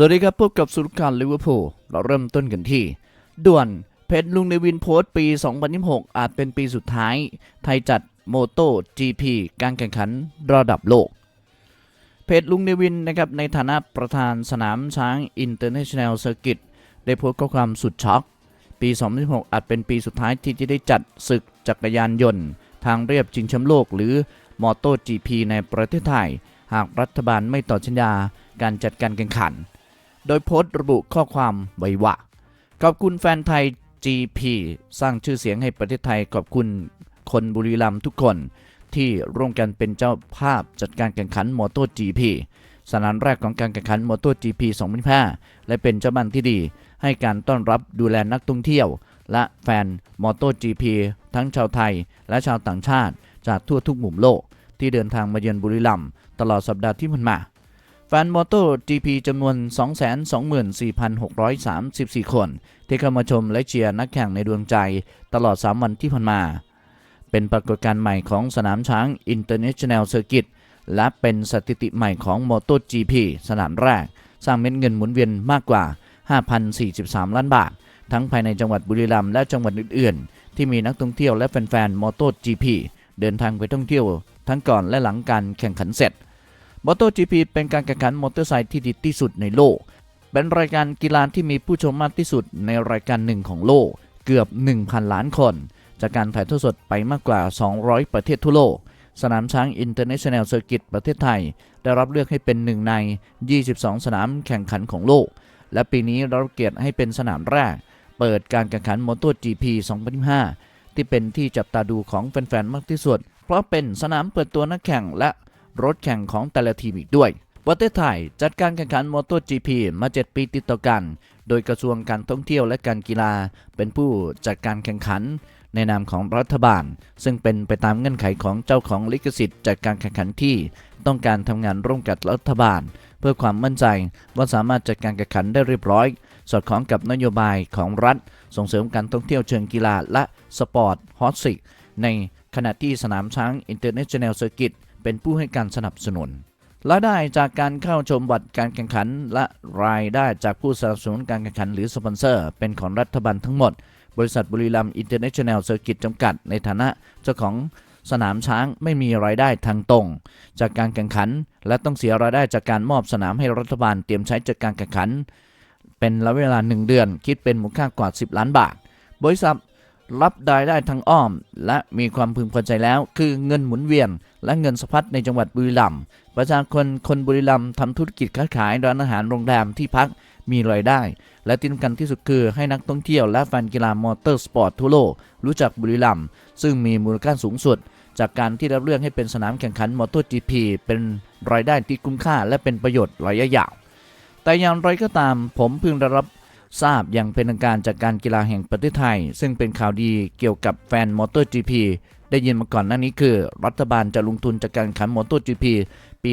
สวัสดีครับพบกับสุรการลิเวอร์พูลเราเริ่มต้นกันที่ ด่วนเพชรลุงเนวินโพสต์ปี 2026 อาจเป็นปีสุดท้าย ไทยจัดโมโต GP การแข่งขันระดับโลก เพจลุงเนวินนะครับในฐานะประธานสนามช้าง International Circuit ได้โพสต์ข้อความสุดช็อก ปี 2026อาจเป็นปีสุดท้ายที่จะได้จัดศึกจักรยานยนต์ ทางเรียบชิงแชมป์โลกหรือมอโต GP ในประเทศไทย หากรัฐบาลไม่ต่อสัญญาการจัดการแข่งขัน โดยโพสต์ระบุข้อความไว้ว่า ขอบคุณแฟนไทย GP สร้างชื่อเสียงให้ประเทศไทยขอบคุณคนบุรีรัมย์ทุกคน ที่ร่วมกันเป็นเจ้าภาพจัดการแข่งขันมอเตอร์ GP สนามแรกของการแข่งขันมอเตอร์ GP 2025และเป็นเจ้าบ้านที่ดี ให้การต้อนรับดูแลนักท่องเที่ยว และแฟนมอเตอร์ GP ทั้งชาวไทยและชาวต่างชาติ จากทั่วทุกมุมโลก ที่เดินทางมาเยือนบุรีรัมย์ตลอดสัปดาห์ที่ผ่านมา แฟนมอเตอร์ GP จำนวน 224,634 คน ที่เข้ามาชมและเชียร์นักแข่งในดวงใจ ตลอด 3 วันที่ผ่านมา เป็นปรากฏการณ์ใหม่ของสนามช้าง International Circuit และเป็นสถิติใหม่ของ MotoGP สนามแรก สร้างเม็ดเงินหมุนเวียนมากกว่า 5,043 ล้านบาท ทั้งภายในจังหวัดบุรีรัมย์และจังหวัดอื่น ๆ ที่มีนักท่องเที่ยวและแฟนๆ MotoGP เดินทางไปท่องเที่ยว ทั้งก่อนและหลังการแข่งขันเสร็จ MotoGP เป็นการแข่งขันมอเตอร์ไซค์ที่ดีที่สุดในโลก เป็นรายการกีฬาที่มีผู้ชมมากที่สุดในรายการหนึ่งของโลก เกือบ 1,000 ล้านคน จากการถ่ายทอดสดไปมากกว่า 200 ประเทศทั่วโลก สนามช้าง International Circuit ประเทศไทย ได้รับเลือกให้เป็นหนึ่งใน 22 สนามแข่งขันของโลก และปีนี้เราเกียรติให้เป็นสนามแรก เปิดการแข่งขัน MotoGP 2025ที่เป็นที่จับตาดูของแฟนๆมากที่สุด เพราะเป็นสนามเปิดตัวนักแข่งและ รถแข่งของแต่ละทีมอีกด้วยประเทศไทยจัดการแข่งขัน MotoGP มา 7 ปีติดต่อกัน โดยกระทรวงการท่องเที่ยวและการกีฬา เป็นผู้จัดการแข่งขันในนามของรัฐบาล ซึ่งเป็นไปตามเงื่อนไขของเจ้าของลิขสิทธิ์จัดการแข่งขันที่ ต้องการทำงานร่วมกับรัฐบาล เพื่อความมั่นใจว่าสามารถจัดการแข่งขันได้เรียบร้อย สอดคล้องกับนโยบายของรัฐ ส่งเสริมการท่องเที่ยวเชิงกีฬาและสปอร์ตฮอตสิกในขณะที่สนามช้าง International Circuit เเป็นผู้ให้การสนับสนุนรายได้จากการเข้าชมบัตรการแข่งขัน และรายได้จากผู้สนับสนุนการแข่งขันหรือสปอนเซอร์ เป็นของรัฐบาลทั้งหมด บริษัทบุรีรัมย์อินเตอร์เนชั่นแนลเซอร์กิตจำกัด ในฐานะเจ้าของสนามช้างไม่มีรายได้ทางตรง จากการแข่งขัน และต้องเสียรายได้จากการมอบสนามให้รัฐบาลเตรียมใช้จัดการแข่งขัน เป็นระยะเวลา 1 เดือน คิดเป็นมูลค่ากว่า 10 ล้านบาท บริษัท รับรายได้ทางอ้อม และมีความพึงพอใจแล้ว คือเงินหมุนเวียน และเงินสะพัดในจังหวัดบุรีรัมย์ประชาชนคนบุรีรัมย์ทำธุรกิจค้าขายร้านอาหารโรงแรมที่พักมีรายได้ และที่สำคัญที่สุดคือให้นักท่องเที่ยวและแฟนกีฬามอเตอร์สปอร์ตทั่วโลกรู้จักบุรีรัมย์ซึ่งมีมูลค่าสูงสุด จากการที่รับเลือกให้เป็นสนามแข่งขันมอเตอร์จีพีเป็นรายได้ที่คุ้มค่า และเป็นประโยชน์ระยะยาวแต่อย่างไรก็ตามผมเพิ่งได้รับ ทราบอย่างเป็นทางการจากการกีฬาแห่งประเทศไทย ซึ่งเป็นข่าวดีเกี่ยวกับแฟนมอเตอร์จีพีได้ยินมาก่อนหน้านี้คือ รัฐบาลจะลงทุนจากการแข่งขันมอเตอร์จีพีปี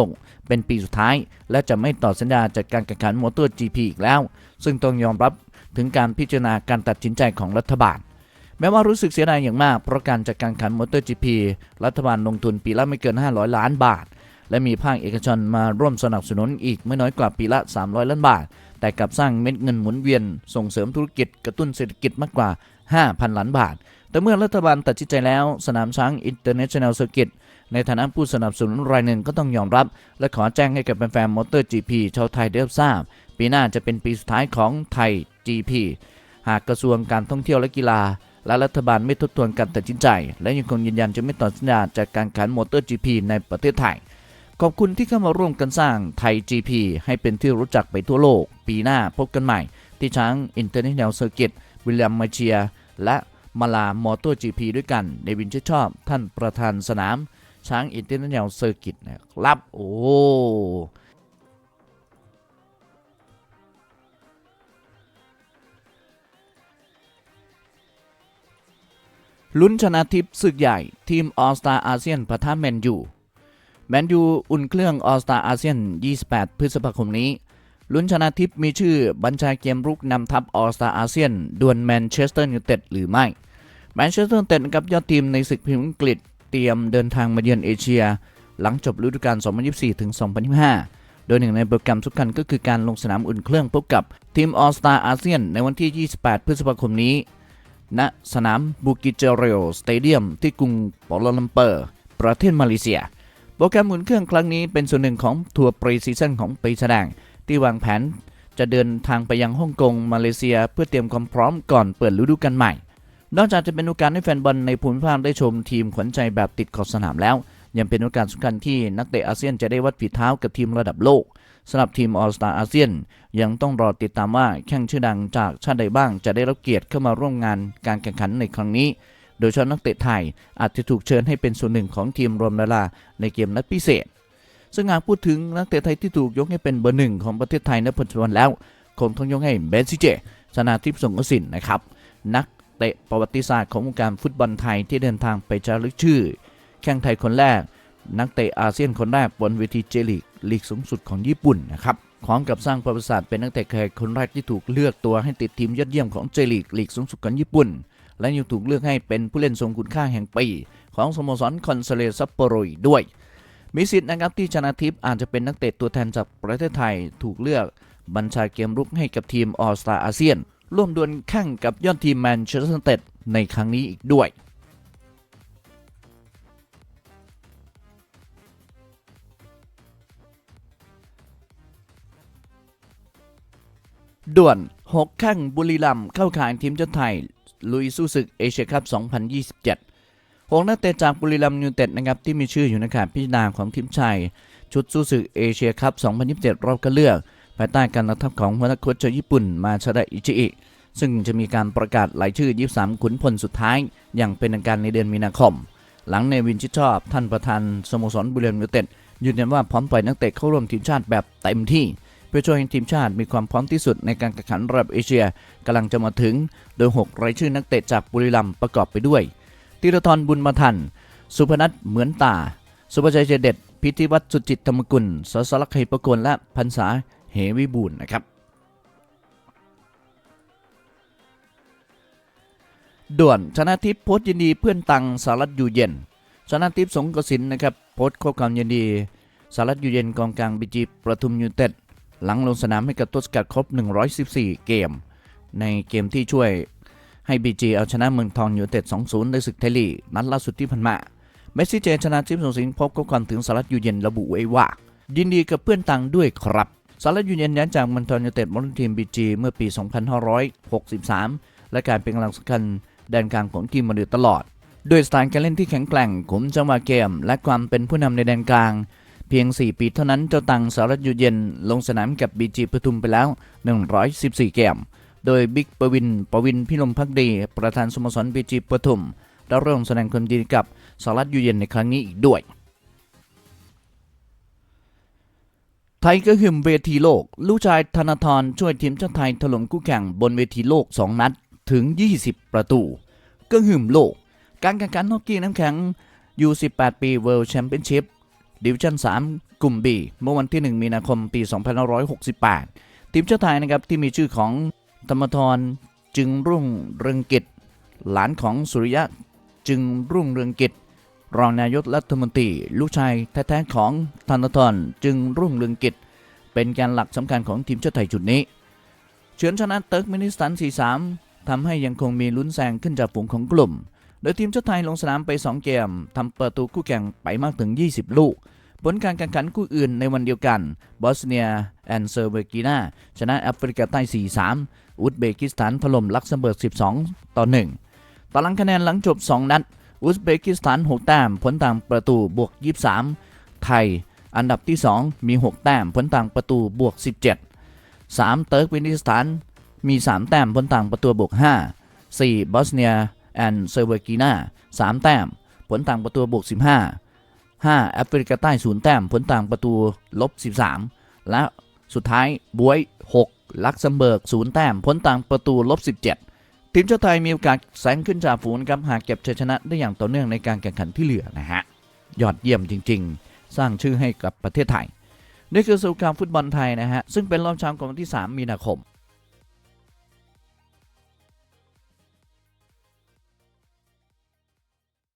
2026 เป็นปีสุดท้าย และจะไม่ต่อสัญญาจากการแข่งขันมอเตอร์จีพีอีกแล้ว ซึ่งต้องยอมรับถึงการพิจารณาการตัดสินใจของรัฐบาล แม้ว่ารู้สึกเสียดายอย่างมาก เพราะการจัดการแข่งขันมอเตอร์จีพีรัฐบาลลงทุนปีละไม่เกิน 500 ล้านบาท และมีภาคเอกชนมาร่วมสนับสนุนอีกไม่น้อยกว่าปีละ 300 ล้านบาท แต่กลับสร้างเม็ดเงินหมุนเวียน ส่งเสริมธุรกิจกระตุ้นเศรษฐกิจมากกว่า 5,000 ล้านบาท แต่เมื่อรัฐบาลตัดสินใจแล้วสนามช้าง International Circuit ในฐานะผู้สนับสนุนรายหนึ่งก็ต้องยอมรับ และขอแจ้งให้กับแฟนๆมอเตอร์ GP ชาวไทยได้รับทราบ ปีหน้าจะเป็นปีสุดท้ายของไทย GP หากกระทรวงการท่องเที่ยวและกีฬา และรัฐบาลไม่ทบทวนการตัดสินใจ และยังคงยืนยันจะไม่ต่อสัญญาจากการขันมอเตอร์ GP ในประเทศไทย ขอบคุณที่เข้ามาร่วมกันสร้างไทย GP ให้เป็นที่รู้จักไปทั่วโลก ปีหน้าพบกันใหม่ ที่ช้าง International Circuit วิลเลียมมาเชีย และมาลามอเตอร์ GP ด้วยกัน ในวินชื่นชอบ ท่านประธานสนาม ช้าง International Circuit นะครับ โอ้ลุ้นชนะทิพย์ศึกใหญ่ ทีมออสตาอาเซียนปะทะแมนยู แมนยูอุ่นเครื่องออสตาอาเซียน 28 พฤษภาคมนี้ลุ้นชนะทิพย์มีชื่อบัญชาเกมรุกนำทัพออสตาอาเซียนดวลแมนเชสเตอร์ยูไนเต็ดหรือไม่ แมนเชสเตอร์ยูไนเต็ดกับยอดทีมในศึกพรีเมียร์อังกฤษเตรียมเดินทางมาเยือนเอเชีย หลังจบฤดูกาล 2024 ถึง 2025 โดยหนึ่งในโปรแกรมสำคัญก็คือการลงสนามอุ่นเครื่องพบกับทีมออสตาอาเซียนในวันที่ 28 พฤษภาคมนี้ ณ สนามบูกิเจเรลสเตเดียมที่กรุงปอลลัมเปอร์ ประเทศมาเลเซีย โปรแกรมอุ่นเครื่องครั้งนี้เป็นส่วนหนึ่งของทัวร์ปรีซีซั่นของปีแสดง ที่วางแผนจะเดินทางไปยังฮ่องกง มาเลเซีย เพื่อเตรียมความพร้อมก่อนเปิดฤดูกาลใหม่ นอกจากจะเป็นโอกาสให้แฟนบอลในภูมิภาคได้ชมทีมขวัญใจแบบติดขอบสนามแล้ว ยังเป็นโอกาสสำคัญที่นักเตะอาเซียนจะได้วัดฝีเท้ากับทีมระดับโลกสำหรับทีมออสตาอาเซียน ยังต้องรอติดตามว่าแข่งชื่อดังจากชาติใดบ้างจะได้รับเกียรติเข้ามาร่วมงานการแข่งขันในครั้งนี้ โดยเฉพาะนักเตะไทย อาจจะถูกเชิญให้เป็นส่วนหนึ่งของทีมรวมเวลาในเกมนัดพิเศษ ซึ่งหากพูดถึงนักเตะไทยที่ถูกยกให้เป็นเบอร์หนึ่งของประเทศไทยในปัจจุบันแล้วคงต้องยกให้เบนซิเจชนาทิพย์สงกสินนะครับนักเตะประวัติศาสตร์ของวงการฟุตบอลไทยที่เดินทางไปจารึกชื่อ แข่งไทยคนแรก นักเตะอาเซียนคนแรกบนเวทีเจลีกลีกสูงสุดของญี่ปุ่นนะครับพร้อมกับสร้างประวัติศาสตร์เป็นนักเตะไทยคนแรกที่ถูกเลือกตัวให้ติดทีมยอดเยี่ยมของเจลีกลีกสูงสุดของญี่ปุ่น และยังถูกเลือกให้เป็นผู้เล่นทรงคุณค่าแห่งปี ของสโมสรคอนเซเลซัปโปโรอีด้วย มีสิทธิ์นะครับที่ชนะทิพย์อาจจะเป็นนักเตะตัวแทนจากประเทศไทยถูกเลือกบัญชาเกมรุกให้กับทีมออสตาอาเซียน ร่วมดวลแข่งกับยอดทีมแมนเชสเตอร์ยูไนเต็ดในครั้งนี้อีกด้วยด่วน 6 แข้งบุรีรัมย์เข้าข่ายทีมชาติไทย ลุยสู้ศึกเอเชียคัพ 2027หกนักเตะจากบุรีรัมย์ยูเต็ดนะครับที่มีชื่ออยู่ในข่ายพิจารณาของทีมชายชุดสู้ศึกเอเชียคัพ 2027 รอบคัดเลือก ภายใต้การนำทัพของหัวหน้าโค้ชชาวญี่ปุ่นมาชาดะอิชิอิซึ่งจะมีการประกาศรายชื่อ 23 ขุนพลสุดท้าย อย่างเป็นทางการในเดือนมีนาคม หลังในวินชิดชอบ ท่านประธานสโมสรบุรีรัมย์ยูเต็ดยืนยันว่าพร้อมปล่อยนักเตะเข้าร่วมทีมชาติแบบเต็มที่ เพื่อช่วยให้ทีมชาติมีความพร้อมที่สุดในการแข่งขันระดับเอเชียกำลังจะมาถึง โดย 6 รายชื่อนักเตะจากบุรีรัมย์ประกอบไปด้วยธีรทรบุญมาทัน สุพนัทเหมือนตา สุภชัยเจเด็ด พิธิวัตรสุจิตธรรมกุลสสลักไหประกลและพันษาเหวิบูลนะครับ ด่วนชนะทิพย์โพสต์ยินดีเพื่อนตังสารัตอยู่เย็น ชนะทิพย์สงกสินนะครับโพสต์ข้อความยินดีสารัตอยู่เย็นกองกลางบีจีประทุมยูเต็ด หลังลงสนามให้กับตัวสกัดครบ 114 เกม ในเกมที่ช่วยให้บีจีเอาชนะเมืองทองยูไนเต็ด 2-0 ในศึกไทยลีกนัดล่าสุดที่ผ่านมา เมสซี่เจชนะทิพย์สงสิงห์พบข้อความถึงสารัตยูเย็นระบุไว้ว่า ยินดีกับเพื่อนตังด้วยครับสารัตยูเย็นย้ายจากเมืองทองยูไนเต็ดมาร่วมทีมบีจีเมื่อปี 2563 และการเป็นกำลังสำคัญแดนกลางของทีมมาโดยตลอด ด้วยสไตล์การเล่นที่แข็งแกร่งขุมจังหวะเกม และความเป็นผู้นำในแดนกลาง เพียง 4 ปีเท่านั้นเจ้าตังสารัตอยู่เย็น ลงสนามกับบีจีปทุมไปแล้ว 114 เกม โดยบิ๊กปวินปวินพิลมพักดี ประธานสโมสรบีจีปทุมได้ร่วมแสดงความยินดีกับสารัตอยู่เย็นในครั้งนี้อีกด้วยไทยก็หึมเวทีโลก ลูกชายธนาธรช่วยทีมชาติไทยถล่มคู่แข่งบนเวทีโลก 2 นัดถึง 20 ประตู ก็หึมโลก การแข่งขันฮอกกี้น้ำแข็ง U18 ปี World Championship ดิวิชั่น 3 กลุ่ม B เมื่อวันที่ 1 มีนาคมปี 2568 ทีมชาติไทยนะครับที่มีชื่อของธรรมทรจึงรุ่งเรืองกิจ หลานของสุริยะจึงรุ่งเรืองกิจ รองนายกรัฐมนตรีลูกชายแท้ๆของธนาธรจึงรุ่งเรืองกิจ เป็นแกนหลักสำคัญของทีมชาติไทยชุดนี้ เฉือนชนะเติร์กเมนิสถาน 4-3ทำให้ยังคงมีลุ้นแซงขึ้นจากฝูงของกลุ่ม โดยทีมชาติไทยลงสนามไป 2 เกมทำประตูคู่แข่งไปมากถึง 20 ลูก ผลการแข่งขันคู่อื่นในวันเดียวกัน บอสเนียแอนเซอร์เบกีนาชนะแอฟริกาใต้ 4-3 อุซเบกิสถานถล่มลักเซมเบิร์ก 12 ต่อ 1ตารางคะแนนหลังจบ 2 นัด อุซเบกิสถาน 6 แต้มผลต่างประตูบวก 23 ไทย อันดับที่ 2 มี 6 แต้มผลต่างประตูบวก 17 3 เติร์กเมนิสถานมี 3 แต้มผลต่างประตูบวก 5 4 บอสเนีย แอนเซอร์เบกีนา3แต้ม ผลต่างประตูบวก 15 5 แอฟริกาใต้ 0 แต้ม ผลต่างประตูลบ 13 และสุดท้ายบวย 6 ลักเซมเบิร์ก 0 แต้ม ผลต่างประตูลบ 17 ทีมชาติไทยมีโอกาสแซงขึ้นจากฝูงครับหากเก็บชัยชนะได้อย่างต่อเนื่องในการแข่งขันที่เหลือนะฮะ ยอดเยี่ยมจริง ๆ สร้างชื่อให้กับประเทศไทยนี่คือสุการฟุตบอลไทยนะฮะ ซึ่งเป็นรอบเช้าของวันที่ 3 มีนาคม